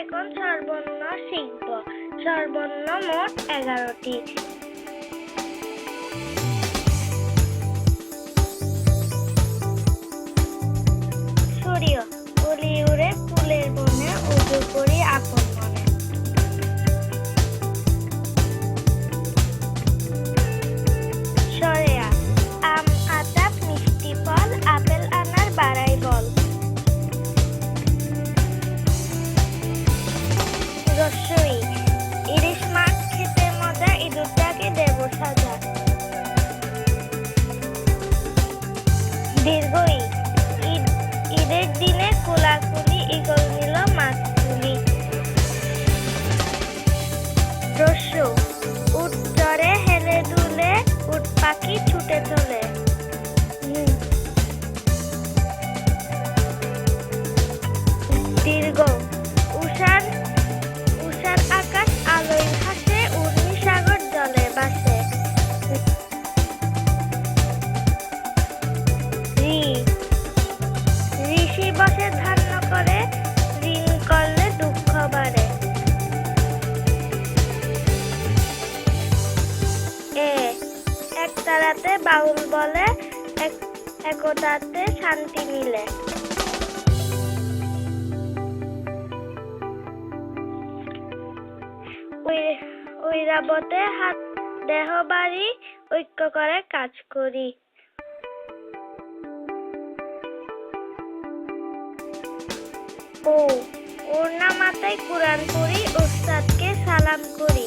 এখন স্বরবর্ণ শিখব। স্বরবর্ণ মোট এগারোটি। রসই ইলিশ মাছ খেতে মজা ইঁদুরটাকে দেব সাজা। দীর্ঘই বসে ধান্য করে ঋণ করলে দুঃখ বাড়ে। এ একতারাতে বাউল বলে, এক, একতাতে শান্তি মিলে। ঐরাবতে হাত, দেহ বাড়ি, ঐক্য করে কাজ করি। ও ওর মাথায় কোরআন পড়ি ওস্তাদকে সালাম করি।